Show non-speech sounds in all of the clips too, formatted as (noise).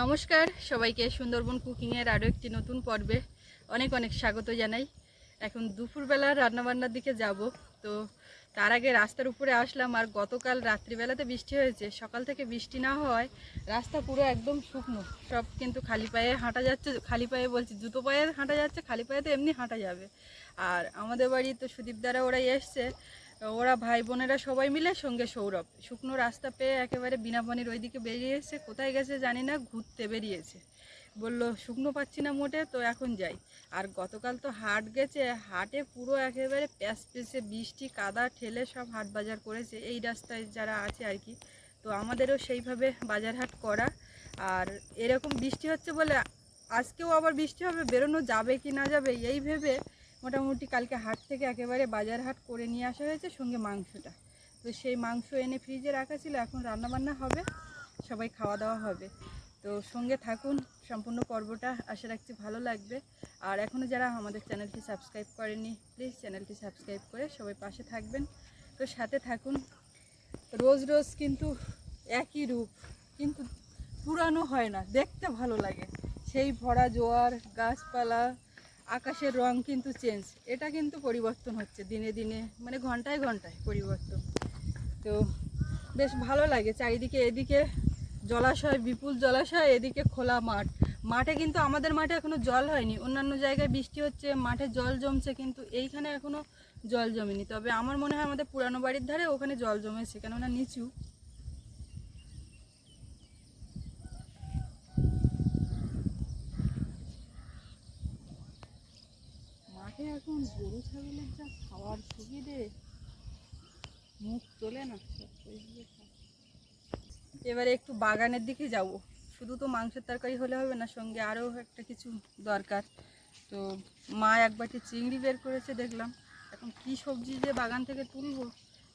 নমস্কার, সবাইকে সুন্দরবন কুকিংয়ের আরও একটি নতুন পর্বে অনেক অনেক স্বাগত জানাই। এখন দুপুরবেলা রান্নাবান্নার দিকে যাব। তো তার আগে রাস্তার উপরে আসলাম আর গতকাল রাত্রিবেলাতে বৃষ্টি হয়েছে। সকাল থেকে বৃষ্টি না হওয়ায় রাস্তা পুরো একদম শুকনো। সব কিন্তু খালি পায়ে হাঁটা যাচ্ছে, খালি পায়ে বলছি জুতো পায়ে হাঁটা যাচ্ছে, খালি পায়ে তো এমনি হাঁটা যাবে। আর আমাদের বাড়ি তো সুদীপ দ্বারা ওরা এসছে। ওরা ভাই বোনেরা সবাই মিলে সঙ্গে সৌরভ। শুকনো রাস্তা পেয়ে একেবারে বিনা পানির ওইদিকে বেরিয়ে এসে কোথায় গেছে জানি না, ঘুরতে বেরিয়েছে। বলল, শুকনো পাচ্ছি না মোটে, তো এখন যাই। আর গতকাল তো হাট গেছে, হাটে পুরো একেবারে প্যাস পেসে বৃষ্টি, কাদা, ঠেলে সব হাট বাজার করেছে। এই রাস্তায় যারা আছে আর কি, তো আমাদেরও সেইভাবে বাজার হাট করা। আর এরকম বৃষ্টি হচ্ছে বলে আজকেও আবার বৃষ্টি হবে, বেরোনো যাবে কি না যাবে, এই ভেবে মোটামুটি কালকে হাট থেকে একেবারে বাজার হাট করে নিয়ে আসা হয়েছে সঙ্গে মাংসটা। তো সেই মাংস এনে ফ্রিজে রাখা ছিল, এখন রান্নাবান্না হবে, সবাই খাওয়া দাওয়া হবে। তো সঙ্গে থাকুন, সম্পূর্ণ পর্বটা আশা রাখছি ভালো লাগবে। আর এখনও যারা আমাদের চ্যানেলটি সাবস্ক্রাইব করেনি প্লিজ চ্যানেলটি সাবস্ক্রাইব করে সবাই পাশে থাকবেন। তো সাথে থাকুন, রোজ রোজ কিন্তু একই রূপ, কিন্তু পুরানো হয় না, দেখতে ভালো লাগে। সেই ভরা জোয়ার, গাছপালা আকাশের রং কিন্তু চেঞ্জ এটা কিন্তু পরিবর্তন হচ্ছে দিনে দিনে মানে ঘন্টায় ঘন্টায় পরিবর্তন। তো বেশ ভালো লাগে চারিদিকে, এদিকে জলাশয়, বিপুল জলাশয়, এদিকে খোলা মাঠ। মাঠে কিন্তু আমাদের মাঠে এখনও জল হয়নি। অন্যান্য জায়গায় বৃষ্টি হচ্ছে, মাঠে জল জমছে, কিন্তু এইখানে এখনও জল জমেনি। তবে আমার মনে হয় আমাদের পুরানো বাড়ির ধারে ওখানে জল জমেছে, কেননা নিচু। মাঠে এখন গরু, ছাগলের যা খাওয়ার সুবিধে, মুখ তোলে না। এবারে একটু বাগানের দিকে যাব। শুধু তো মাংসের তরকারি হলে হবে না, সঙ্গে আরও একটা কিছু দরকার। তো মা এক বাটি চিংড়ি বের করেছে দেখলাম। এখন কি সবজি যে বাগান থেকে তুলবো,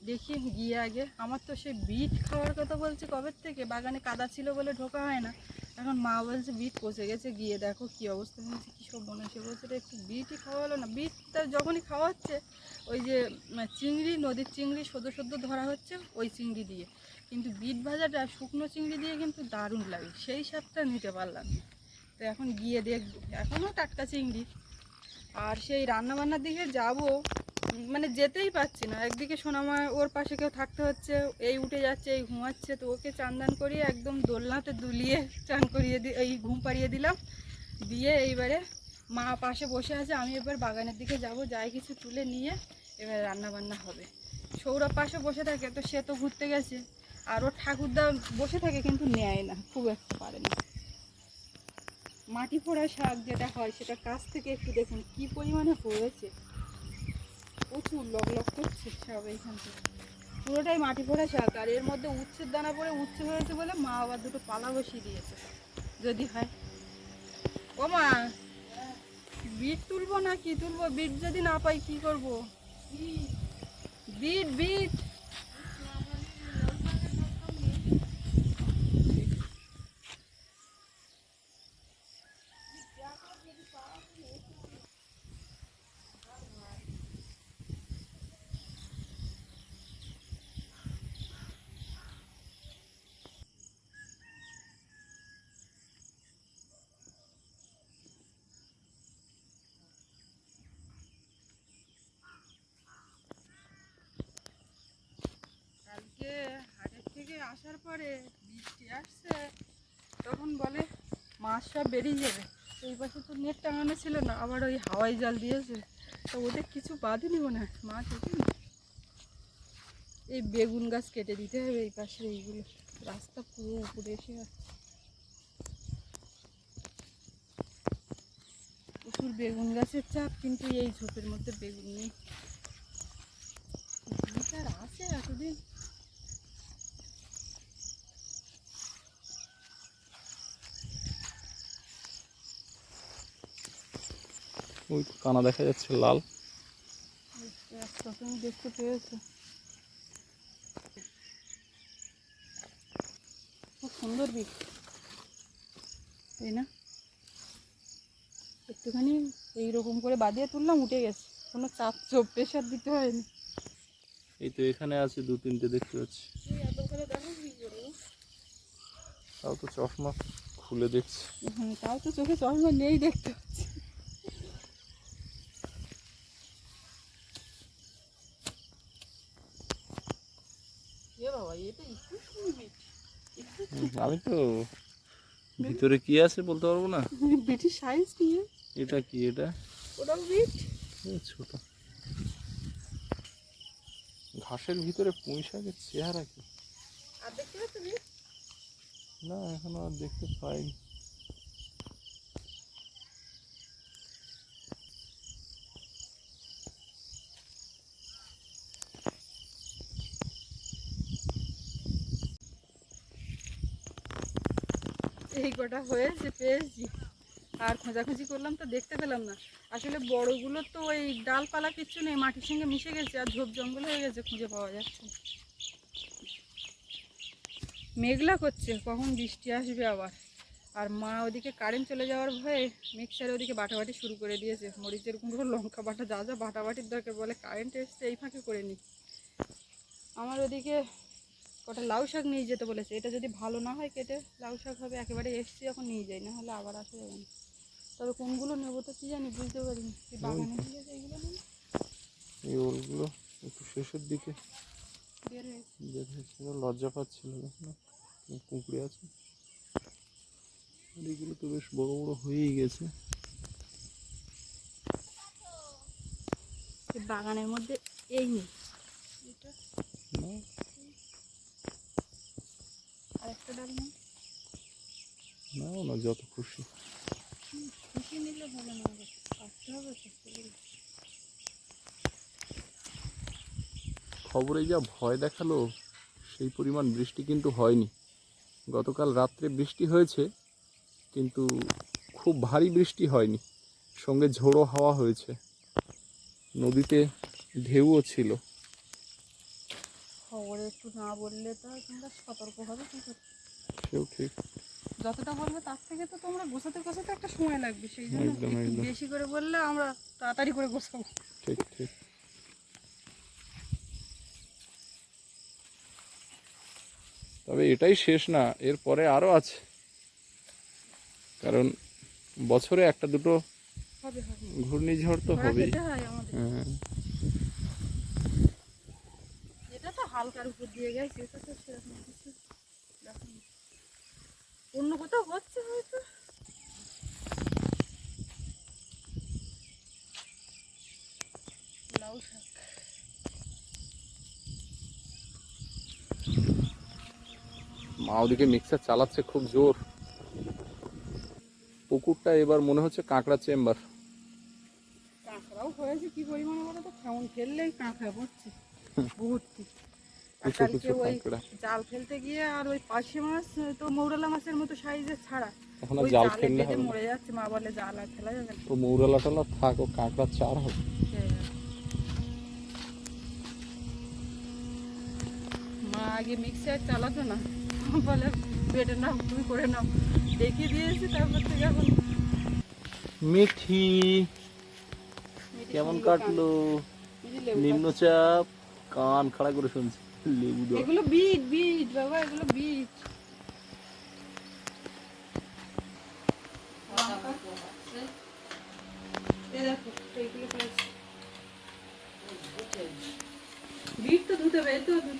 দেখি গিয়ে আগে। আমার তো সে বিট খাওয়ার কথা বলছে কবের থেকে? বাগানে কাদা ছিল বলে ঢোকা হয় না। এখন মা বলছে, বিট পচে গেছে, গিয়ে দেখো কি অবস্থা হয়েছে, কী সব মনে সে বলছে একটু বিটই খাওয়া হলো না। বিটটা যখনই খাওয়া হচ্ছে, ওই যে চিংড়ি, নদীর চিংড়ি সদ্য সদ্য ধরা হচ্ছে ওই চিংড়ি দিয়ে। কিন্তু বিট ভাজাটা শুকনো চিংড়ি দিয়ে কিন্তু দারুণ লাগে, সেই স্বাদটা নিতে পারলাম তো এখন গিয়ে দেখব এখনও টাটকা চিংড়ি। আর সেই রান্নাবান্নার দিকে যাব মানে যেতেই পারছি না। একদিকে সোনামা ওর পাশে কেউ থাকতে হচ্ছে, এই উঠে যাচ্ছে, এই ঘুমাচ্ছে, তো ওকে চান দান করিয়ে একদম দোলনাতে দুলিয়ে চান করিয়ে দি এই ঘুম পাড়িয়ে দিলাম। দিয়ে এইবারে মা পাশে বসে আছে, আমি এবার বাগানের দিকে যাব, যাই কিছু তুলে নিয়ে এবার রান্না বান্না হবে। সৌরভ পাশে বসে থাকে, তো সে তো ঘুরতে গেছে। আর ওর ঠাকুরদা বসে থাকে কিন্তু নেয় না, খুব একটা পারে না। মাটি ফোড়া শাক যেটা হয়, সেটা কাছ থেকে একটু দেখুন, কি পরিমাণে হয়েছে। প্রচুর লক লক করছে সব এইখান থেকে। পুরোটাই মাটি ফোড়া শাক, আর এর মধ্যে উচ্ছের দানা পরে উচ্ছে হয়েছে বলে মা আবার দুটো পালা বসিয়ে দিয়েছে, যদি হয়। ও মা বিট তুলবো না কি তুলবো বিট যদি না পাই কি করব? বিট বিট কালকে হাটের থেকে আসার পরে বৃষ্টি আসছে, তখন বলে মাছ সব বেরিয়ে যাবে। এই পাশে তো নেট টাঙানো ছিল না, আবার ওই হাওয়াই জাল দিয়েছে। তো ওদের কিছু বাঁধেনি মনে হয় মাছ ওঠেনি এই বেগুন গাছ কেটে দিতে হবে এই পাশে এইগুলো। রাস্তা পুরো উপরে এসে যাচ্ছে প্রচুর বেগুন গাছের চাপ, কিন্তু এই ঝোপের মধ্যে বেগুন নেই। আর আছে এতদিন। ওই কানা দেখা যাচ্ছে লাল। দেখতে পেয়েছ খুব সুন্দর বীজ তাই না? একটুখানি এইরকম করে বাঁধিয়ে তুললাম উঠে গেছে। কোনো চাপ চোপ প্রেশার দিতে হয়নি। এই তো এখানে আছে দু তিনটে দেখতে পাচ্ছি। তাও তো চশমা খুলে দেখছি। হ্যাঁ তাও তো চোখে চশমা নেই দেখতে পাচ্ছি এ বাবা এটা একটু সুন্দর বিট একটু হুম, আমি তো ভিতরে কি আছে বলতে পারব না? বিটির সাইজ কি এটা কি এটা? ওটাও বিট ছোট। ঘাসের ভিতরে পুঁই শাকের চেহারা কি? আর দেখতে না এখন আর দেখতে পাইনি। এই কটা হয়েছে, পেয়েছি। আর খোঁজাখুঁজি করলাম তো দেখতে পেলাম না। আসলে বড়গুলো তো ওই ডালপালা কিচ্ছু নেই, মাটির সঙ্গে মিশে গেছে আর ঝোপ জঙ্গল হয়ে গেছে, খুঁজে পাওয়া যাচ্ছে মেঘলা করছে, কখন বৃষ্টি আসবে আবার। আর মা ওদিকে কারেন্ট চলে যাওয়ার ভয়ে মিক্সারে ওদিকে বাটাবাটি শুরু করে দিয়েছে। মরিচের গুঁড়ো, লঙ্কা বাটা, যা যা বাটাবাটির দরকার বলে কারেন্ট এসছে, এই ফাঁকে করে নি। আমার ওদিকে কটা লাউ শাক নিয়ে যেতে বলেছে। এটা যদি ভালো না হয় কেটে লাউ শাক হবে একেবারে এসছি এখন নিয়ে যাই না হলে আবার আসা যাবে না। তবে কোনগুলো নেব তো কি জানি বুঝতে পারিনি। বাগানে দিয়ে এইগুলো এই ওলগুলো একটু শেষের দিকে। বের হয়েছে। বের হয়েছিল লজ্জা পাচ্ছিল কুঁকড়ে আছে। এগুলো তো বেশ বড় বড় হয়েই গেছে। বাগানের মধ্যে এই নেই এটা না আর একটা ডাল নেই? নাও না যত খুশি। খুশি নিলে হবে না কাটতে হবে খবরে যা ভয় দেখাল সেই পরিমাণ বৃষ্টি কিন্তু হয়নি। গতকাল রাত্রে বৃষ্টি হয়েছে কিন্তু খুব ভারী বৃষ্টি হয়নি। সঙ্গে ঝোড়ো হাওয়া হয়েছে। নদীতে ঢেউও ছিল। একটু না বললে তো তোমরা সতর্ক হবে কি করে? সেও ঠিক। যতটা বলবে তার থেকে তো তোমরা গোছাতে গোছাতে একটা সময় লাগবে সেই জন্য। বেশি করে বললে আমরা তাড়াতাড়ি করে গোছাবো। ঠিক ঠিক। তবে এটাই শেষ না এরপরে আরও আছে। কারণ বছরে একটা দুটো হবে হবে। ঘূর্ণিঝড় তো খেতে হয় আমাদের হ্যাঁ এটা তো হালকার উপর দিয়ে গেছে এটা তো সেরকম কিছু দেখায়নি। অন্য কোথাও হচ্ছে হয়তো। লাউ শাক। মা ওদিকে মিক্সার চালাচ্ছে খুব জোর। পুকুরটা এবার মনে হচ্ছে কাঁকড়া চেম্বার। কাঁকড়াও হয়েছে কি পরিমাণে বলো তো? কেমন ফেললেই কাঁকড়া পড়ছে। (laughs) ভর্তি। কালকে ওই জাল ফেলতে গিয়ে আর ওই পাশে মাছ তো মৌরলা মাছের মতো সাইজের ছাড়া। এখন আর জাল ফেললে হবে মরে যাচ্ছে মা বলে জাল আর ফেলা যাবে না। তো মৌরালা টালা থাক ও কাঁকড়া চার হবে। হ্যাঁ। মা আগে মিক্সার চালাতো না বলে বেটে নাও তুমি করে নাও। দেখিয়ে দিয়েছি তারপর থেকে এখন মিঠি কেমন কাটলো? নিম্নচাপ কান খাড়া করে শুনছি। লেবু। দেওয়া এগুলো বিট বিট বাবা এগুলো বিট।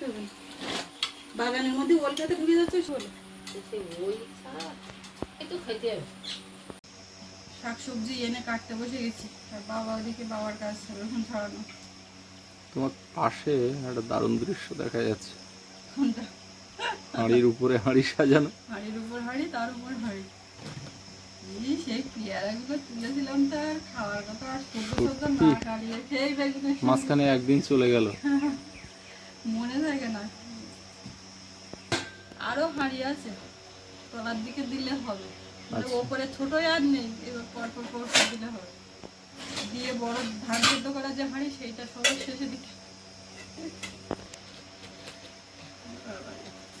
দেখো, বাগানের মধ্যে যাচ্ছে শাক সবজি এনে কাটতে বসে গেছি। বাবা ওদিকে বাবার কাজ ছাড়ানো। তোমার পাশে একটা দারুণ দৃশ্য দেখা যাচ্ছে। হাঁড়ির উপরে হাঁড়ি সাজানো। হাঁড়ির উপর হাঁড়ি তার উপর হাঁড়ি। মাঝখানে একদিন চলে গেল। মনে থাকে না। আরও হাঁড়ি আছে। তলার দিকে দিলে হবে। মানে আচ্ছা। ওপরে ছোট আর নেই। এবার পর পর পর পর দিলে হবে। দিয়ে বড় ধান সেদ্ধ করা যে হাঁড়ি সেইটা সবার শেষে দিকে।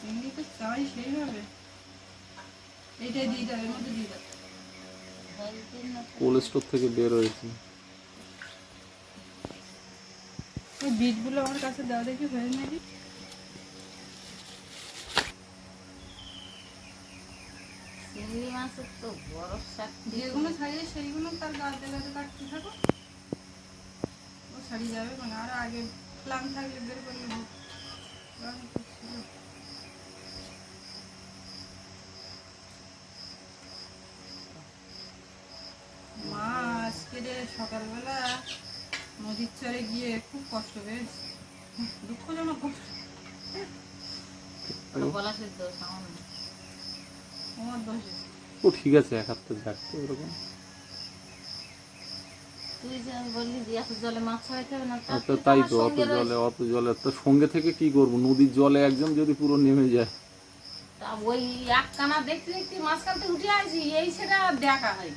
এমনি তো চাই সেইভাবে এইটাই দিয়ে দাও এর মধ্যে দিয়ে দাও। কোল্ড স্টোর থেকে বের হয়েছে। ওই বিটগুলো আমার কাছে দাও দেখি হয়ে নাকি? চিংড়ি মাছের তো যেগুলো ছাড়িয়ে সেইগুলো তার কাটতে থাকো। ও যাবে মানে আর আগে প্ল্যান থাকলে বের plan মা আজকে সকালবেলা নদীর চরে গিয়ে খুব কষ্ট পেয়েছে দুঃখজনক কষ্ট বলা সেদ্ধ সামান্য আমার দোষে। ও ঠিক আছে এক হাত তো যাক তো ওরকম তুই তা অত সঙ্গে জলে অত জলে তো সঙ্গে থেকে কি করব? নদীর জলে একদম যদি পুরো নেমে যায়। ওই একখানা দেখতে দেখতে মাঝখান থেকে উঠে আসি এই সেটা দেখা হয়।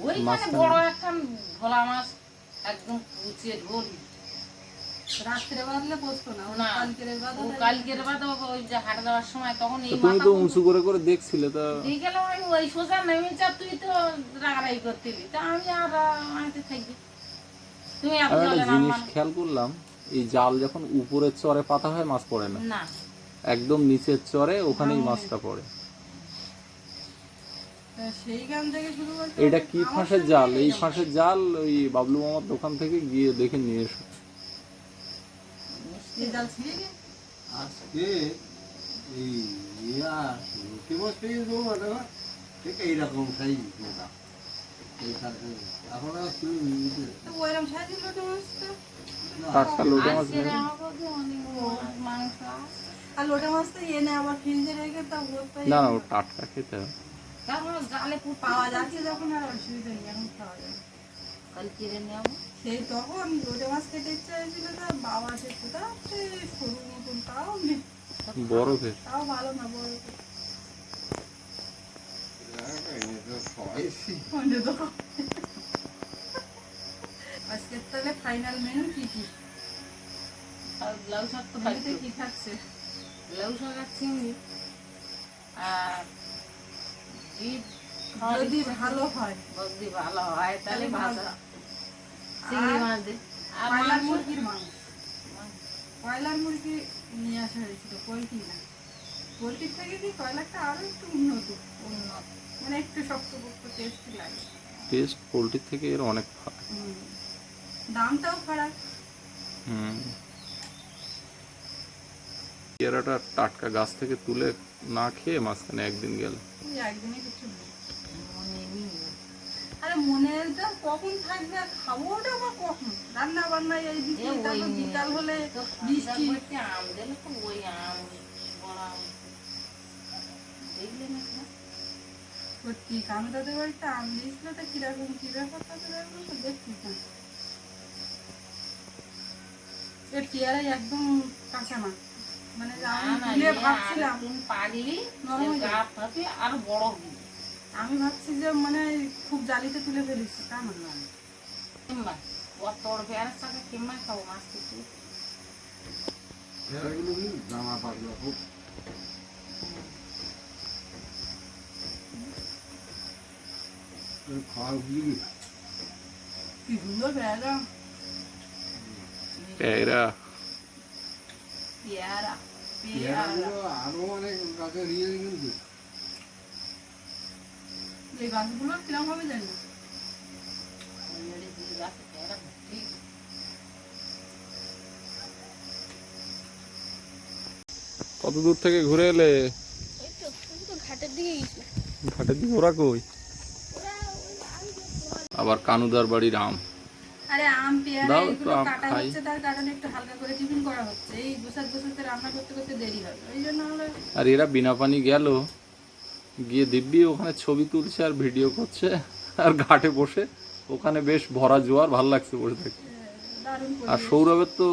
ওইখানে? বড় ভোলা মাছ একদম ধরি তুমি তো উঁচু করে করে দেখছিলে তা আমি ওই সোজা নেমে যা তুই তো রাগারাগি করতিলি। তা আমি আর আনতে থাকি। তুমি এত আমি জলে একটা জিনিস খেয়াল করলাম এই জাল যখন উপরের চরে পাতা হয় মাছ পড়ে না। না। একদম নিচের চরে ওখানেই মাছটা পড়ে। তা সেইখান থেকে শুরু করতে এটা কি ফাঁসের জাল? এই ফাঁসের জাল ওই বাবলু মামার দোকান থেকে গিয়ে দেখে নিয়ে এসো। আজকে এই ইয়া লোকে মাছ পেয়ে দেবো না ঠিক এইরকম সাইজ মোটা এই সাথে এখন আর শুরু হয়েছে তো ওইরকম সাইজে লোটে মাছ তো টাটকা লোটে মাছ আজকে নেই আমার বলতে অনেক মাংস আছে। আর লোটে মাছ তো এনে আবার ফ্রিজে রেখে তা ওটাই না না ও টাটকা খেতে হবে তারপর জালে পুর পাওয়া যাচ্ছে যখন আর অসুবিধা নেই এখন খাওয়া যাবে কাল কিনে নেব সেই তখন লোটে মাছ খেতে ইচ্ছা হয়েছিল তা বাবা সে কোথাও সরু মতন তাও নেই। বরফের তাও ভালো না বড় সবাইছি অন্য দোকান আজকে তাহলে ফাইনাল মেনু কি কি? আর লাউ শাক তো বাড়িতে কি খাচ্ছে লাউ শাক আর চিংড়ি। আর যদি ভালো হয়। যদি ভালো হয় তাহলে তাহলে ভালো। ভাজা। চিংড়ি মাছ দিয়ে কয়লার মুরগির মাংস। কয়লার মুরগি নিয়ে আসা হয়েছিল পোলট্রি না। পোলট্রির থেকে কি কয়লারটা আরও একটু উন্নত? উন্নত। মানে একটু শক্ত পোক্ত টেস্টি লাগে। টেস্ট পোলট্রির থেকে এর অনেক ভালো। দামটাও খারাপ। হুম। পেয়ারাটা টাটকা গাছ থেকে তুলে না খেয়ে মাঝখানে একদিন গেল। একদিনে কিছু নেই। আরে মনেটা কখন থাকবে আর খাব ওটা কখন? রান্না বান্না এই দিকে তারপর বিকাল হলে বৃষ্টি বৃষ্টি আম দিলে তো ওই আম বড় আম। দেখলে না সত্যি আমি তাদের বাড়িতে আম দিয়েছিল তা কীরকম কি ব্যাপার তাদের তো দেখছি না এর পেয়ারাই একদম কাঁচা না মানে আমি না, না, তুলে এ ভাবছিলাম। পারলি আর বড় হবে। আমি ভাবছি যে মানে খুব জালিতে তুলে ফেলেছি তা না। কিংবা অত বড় পেয়ারার সাথে কিংবা খাব মাছ কিছু এগুলো জামা পাতলা খুব। খাওয়া কি কি সুন্দর পেয়ারা। পেয়ারা। পেয়ারা পেয়ারা। আরও অনেক গাছে দিয়ে কিন্তু এই গাছগুলো কিরম হবে জানি। কত দূর থেকে ঘুরে এলে? ঘাটের দিকে ঘাটের দিকে ওরা কই? আবার কানুদার বাড়ির আম। আরে আম পেয়ারা দাও এগুলো কাটা হচ্ছে তার কারণে একটু হালকা করে টিফিন করা হচ্ছে। এই গোসাত গোসাতে রান্না করতে করতে দেরি ওই জন্য আর এরা বিনা পানি গেল। গিয়ে দিব্যি ওখানে ছবি তুলছে আর ভিডিও করছে আর ঘাটে বসে। ওখানে বেশ ভরা জোয়ার ভালো লাগছে বসে থাকতে আর সৌরভের তো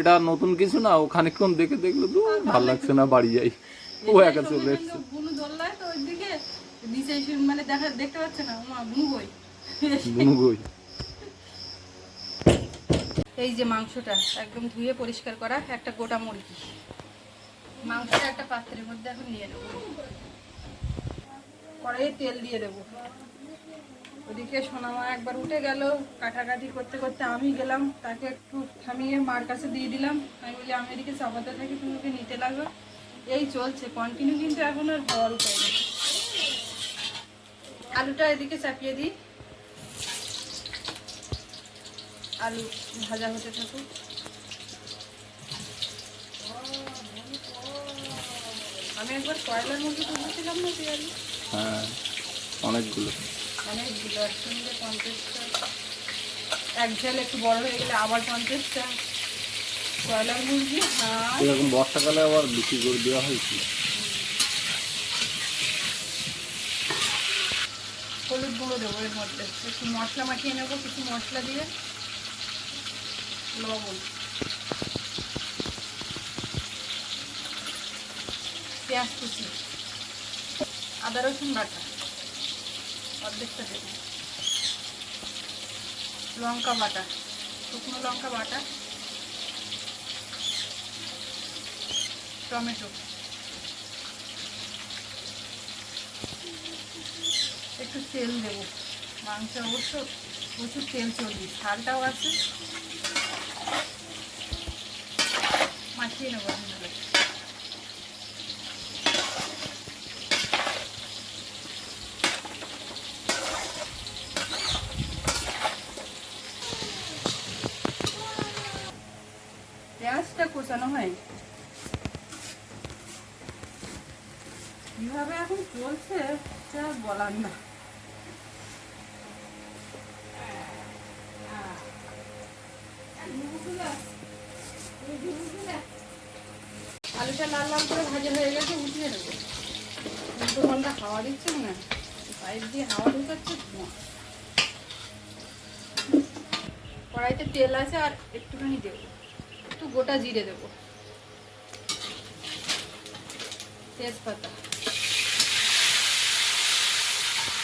এটা নতুন কিছু না ওখানে কোন দেখে দেখল তো ভালো লাগছে না বাড়ি যাই। ও একা চলে এসছে। মানে এই যে মাংসটা একদম ধুয়ে পরিষ্কার করা একটা গোটা মুরগি। মাংসটা একটা পাত্রের মধ্যে এখন নিয়ে নেব। কড়াইয়ে তেল দিয়ে দেবো। ওদিকে সোনামা একবার উঠে গেল, কাটাকাটি করতে করতে আমি গেলাম, তাকে একটু থামিয়ে মার কাছে দিয়ে দিলাম। আমি বলি, আমি এদিকে চাপাতে থাকি, তুমি ওকে নিতে লাগবে? এই চলছে কন্টিনিউ কিন্তু এখন আর নেই। আলুটা এদিকে চাপিয়ে দিই। আলু ভাজা হতে থাকুক। আমি একবার কয়লার মধ্যে তুলেছিলাম না পেঁয়াজি? হ্যাঁ অনেকগুলো। অনেকগুলো একসঙ্গে পঞ্চাশটা। এক ঝাল একটু বড় হয়ে গেলে আবার পঞ্চাশটা। কয়লার মুরগি? হাঁস। এরকম বর্ষাকালে আবার বিক্রি করে দেওয়া হয়েছিল। হলুদ গুঁড়ো দেবো এর মধ্যে। একটু মশলা মাখিয়ে নেব কিছু মশলা দিয়ে। লবণ। পেঁয়াজ কুচি। আদা, রসুন বাটা। অর্ধেকটা দেবো। লঙ্কা বাটা, শুকনো লঙ্কা বাটা, টমেটো। একটু তেল দেবো। মাংস অবশ্য প্রচুর তেল চর্বি ঝালটাও আছে। মাখিয়ে নেব ভালো পেঁয়াজটা কোচানো হয় কীভাবে এখন চলছে যা বলার আলুটা লাল লাল করে ভাজা হয়ে গেছে, উঠিয়ে দেবো দুটো ঘণ্টা হাওয়া দিচ্ছে না পাইপ দিয়ে হাওয়া ঢুকাচ্ছে, ধোঁয়া। কড়াইতে তেল আছে আর একটুখানি দেবো। একটু গোটা জিরে দেবো। তেজপাতা পেঁয়াজ কুচি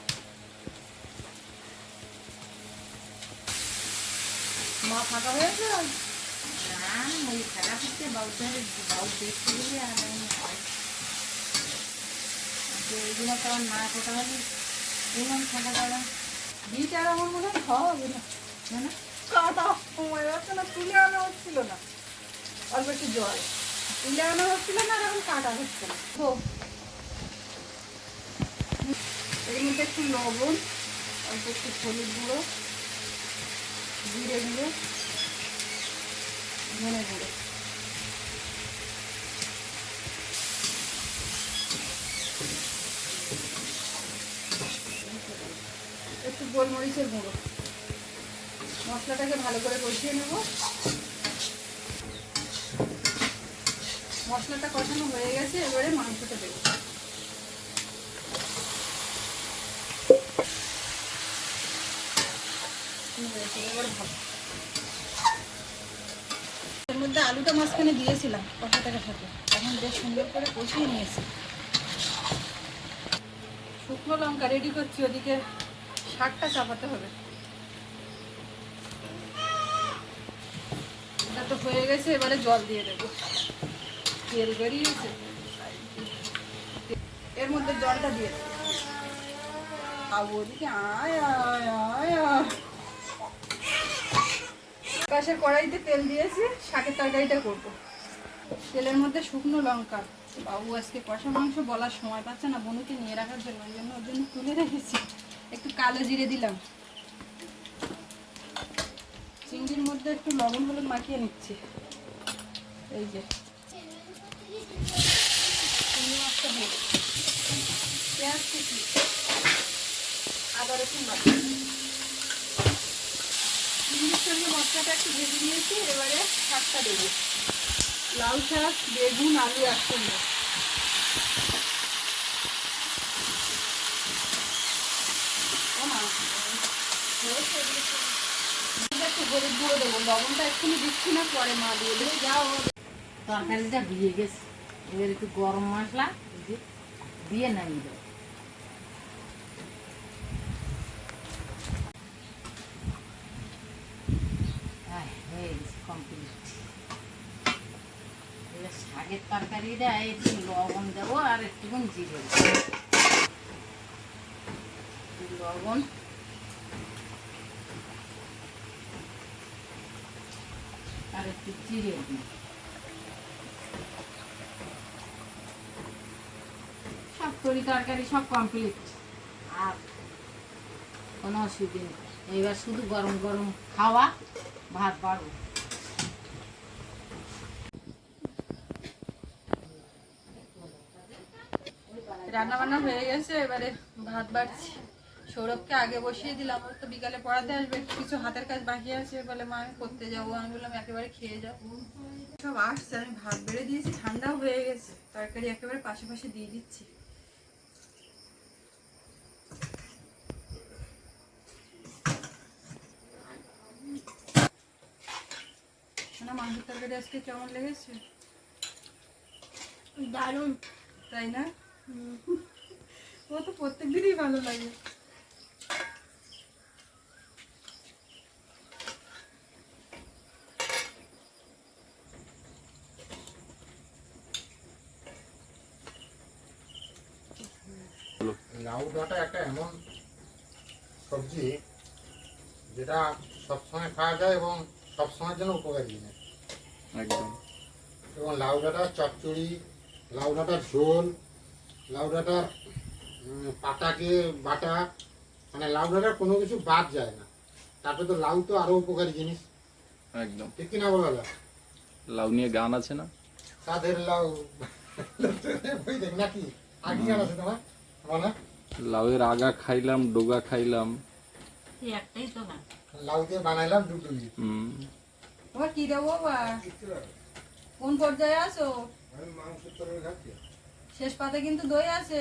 মা ফাঁকা হয়েছে না ওই খারাপ হচ্ছে বাউটারে বাউ দেখতে গেলে আর আমি হয় এইগুলো তো আর না কোটা হলে এরকম থাকা যাবে বিট আর আমার মনে হয় খাওয়া হবে না না কাটা সময় যাচ্ছে না তুলে আনা হচ্ছিল না অল্প একটু জল তুলে আনা হচ্ছিল না আর এখন কাটা হচ্ছে না তো এর মধ্যে একটু লবণ, অল্প একটু হলুদ গুঁড়ো। জিরে গুঁড়ো, ধনে গুঁড়ো। একটু গোলমরিচের গুঁড়ো। মশলাটাকে ভালো করে কষিয়ে নেব। মশলাটা কষানো হয়ে গেছে, এবারে মাংসটা দেবো এবার ভালো এর মধ্যে আলুটা মাঝখানে দিয়েছিলাম কষাটাকে সাথে। এখন বেশ সুন্দর করে কষিয়ে নিয়েছি। শুকনো লঙ্কা রেডি করছি, ওদিকে শাকটা চাপাতে হবে। এটা তো হয়ে গেছে, এবারে জল দিয়ে দেবো। তেল বেরিয়েছে। এর মধ্যে জলটা দিয়ে দেবো। খাব ওদিকে, আয় আয় আয় আয়। পাশের কড়াইতে তেল দিয়েছি, শাকের তরকারিটা করব। তেলের মধ্যে শুকনো লঙ্কা। বাবু আজকে কষা মাংস বলার সময় পাচ্ছে না, বনুকে নিয়ে রাখার জন্য, ওই জন্য ওর জন্য তুলে রেখেছি। একটু কালো জিরে দিলাম। চিংড়ির মধ্যে একটু লবণ হলুদ মাখিয়ে নিচ্ছি। এই যে। পেঁয়াজ কুচি। আদা রসুন চিংড়ির সঙ্গে মশলাটা একটু ভেজে নিয়েছি, এবারে শাকটা দেবো। লাউ শাক, বেগুন, আলু একসঙ্গে। একটু দেবো দিচ্ছি না, পরে মা দিয়ে তরকারিটা ভিজে গেছে। এবার একটু গরম মশলা দিয়ে নামিয়ে দেবো। শাকের তরকারিটা একটু লবণ দেবো আর একটুখানি জিরে লবণ। আর একটু জিরে দিই। সব তরি তরকারি সব কমপ্লিট আর কোনো অসুবিধা নেই। এইবার শুধু গরম গরম খাওয়া, ভাত বাড়বো রান্না বান্না হয়ে গেছে এবারে ভাত বাড়ছি। সৌরভকে আগে বসিয়ে দিলাম ওর তো বিকালে পড়াতে আসবে কিছু হাতের কাজ বাকি আছে বলে মা আমি করতে যাব। আমি বললাম একেবারে খেয়ে যাও। সব আসছে আমি ভাত বেড়ে দিয়েছি ঠান্ডাও হয়ে গেছে তরকারি একেবারে পাশে পাশে দিয়ে দিচ্ছি। মাংসের তরকারি আজকে কেমন লেগেছে? দারুণ। তাই না? ও তো প্রত্যেক দিনই ভালো লাগে। লাউ ডাঁটা একটা এমন সবজি যেটা সবসময় খাওয়া যায় এবং সবসময়ের জন্য উপকারী জিনিস। একদম। এবং লাউ ডাঁটার চচ্চড়ি লাউ ডাঁটার ঝোল লাউ ডাঁটার পাতাকে বাটা মানে লাউ ডাঁটার কোনো কিছু বাদ যায় না। তারপরে তো লাউ তো আরও উপকারী জিনিস। একদম। ঠিক কিনা বলো দাদা? লাউ নিয়ে গান আছে না? সাধের লাউ নাকি? আর কি গান আছে তোমার? বলো। লাউয়ের আগা খাইলাম ডোগা খাইলাম। একটাই তো না লাউ দিয়ে বানাইলাম ডুডুলি হুম। তোমার কি দেবো কোন পর্যায়ে আছো? আমি মাংস তরকারি খাচ্ছি। শেষ পাতে কিন্তু দই আছে।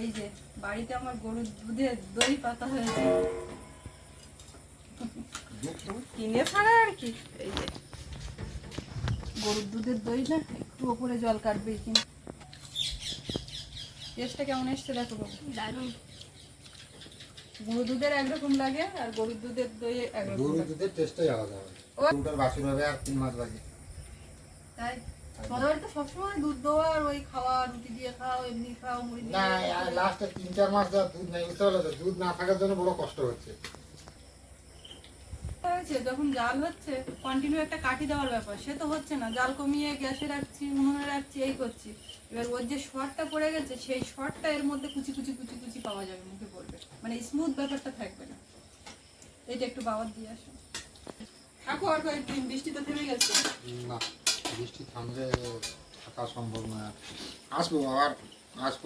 এই যে বাড়িতে আমার গরুর দুধের দই পাতা হয়েছে। কিনে ছাড়া আর কি? এই যে গরুর দুধের দই না একটু ওপরে জল কাটবে কিন্তু টেস্টটা কেমন এসছে দেখো বাবু। দারুণ। গরুর দুধের একরকম লাগে আর গরুর দুধের দই একরকম গরুর দুধের টেস্টটাই আলাদা হবে ও। গরুটার বাছুর হবে আর তিন মাস বাকি। তাই? তোমাদের বাড়িতে সবসময় দুধ দেওয়া আর ওই খাওয়া রুটি দিয়ে খাও এমনি খাও মুড়ি দিয়ে না খাও। লাস্টে তিন চার মাস যা দুধ নেই বুঝতে পারল দুধ না থাকার জন্য বড় কষ্ট হচ্ছে। হয়েছে যখন জাল হচ্ছে কন্টিনিউ একটা কাঠি দেওয়ার ব্যাপার। সে তো হচ্ছে না জাল কমিয়ে গ্যাসে রাখছি উনুনে রাখছি এই করছি। এবার ওর যে শর্টটা পড়ে গেছে সেই শর্টটা এর মধ্যে কুচি কুচি কুচি কুচি পাওয়া যাবে মুখে পড়বে। মানে স্মুথ ব্যাপারটা থাকবে না। এইটা একটু বাবার দিয়ে আসো। আর বৃষ্টি তো থেমে গেছে? না। বৃষ্টি থামলে থাকা সম্ভব নয় আর। আসব আবার আসব।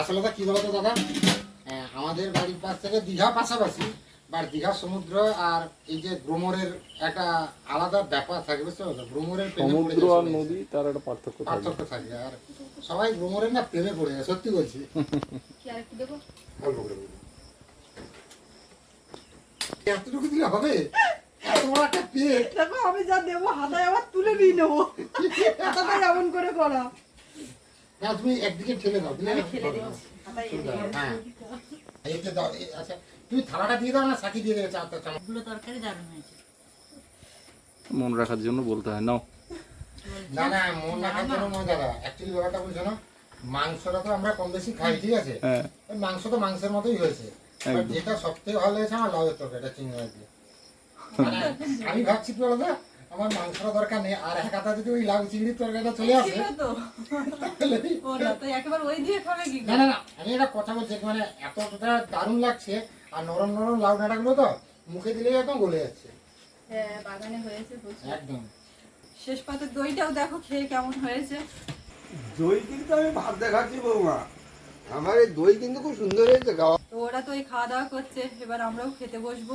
আসলে তো কি বলতো দাদা? আমাদের বাড়ির পাশ থেকে দীঘা পাশাপাশি বা দীঘা সমুদ্র আর এই যে ভ্রমণের একটা আলাদা ব্যাপার থাকে বুঝতে পারছ ভ্রমণের সমুদ্র আর সবাই। নদী তার একটা পার্থক্য পার্থক্য থাকে আর সবাই ভ্রমণের না প্রেমে পড়ে যায় সত্যি বলছি। কি আর একটু দেবো? অল্প করে এতটুকু দিলে হবে? একটা পেট দেখো আমি যা দেবো হাতায় আবার তুলে নিয়ে নেব। হাতাটা এমন করে করা। না তুমি একদিকে ঠেলে দাও আমি সুন্দর, দিই। হ্যাঁ। এইতে দাও আচ্ছা তুমি থালাটা দিয়ে দাও না সাকি দিয়ে দেবে চারটা চামচ এগুলো তরকারি দারুণ হয়েছে। মন রাখার জন্য বলতে হয় নাও। না না মন রাখার জন্য নয় দাদা। অ্যাকচুয়ালি ব্যাপারটা বলছো না মাংসটা তো আমরা কম বেশি খাই ঠিক আছে? হ্যাঁ। মাংস তো মাংসের মতোই হয়েছে। যেটা সব থেকে ভালো হয়েছে আমার লাউয়ের তরকারিটা চিংড়ি দিয়ে। আমি ভাবছি কি বলতো আমার দরকার নেই আর এক হাতা যদি ওই লাউ চিংড়ির তরকারিটা চলে আসে না তো। একেবারে ওই দিয়ে খাবে কি না আমি একটা কথা বলছি মানে এতটা দারুণ লাগছে আর নরম নরম লাউ ডাঁটাগুলো তো মুখে দিলেই একদম গলে যাচ্ছে। হ্যাঁ বাগানে হয়েছে একদম। শেষ পাতের দইটাও দেখো খেয়ে কেমন হয়েছে। দই কিন্তু আমি ভাত দেখাচ্ছি বৌমা। আমার এই দই কিন্তু খুব সুন্দর হয়েছে তো ওরা তো এই খাওয়া দাওয়া করছে এবার আমরাও খেতে বসবো।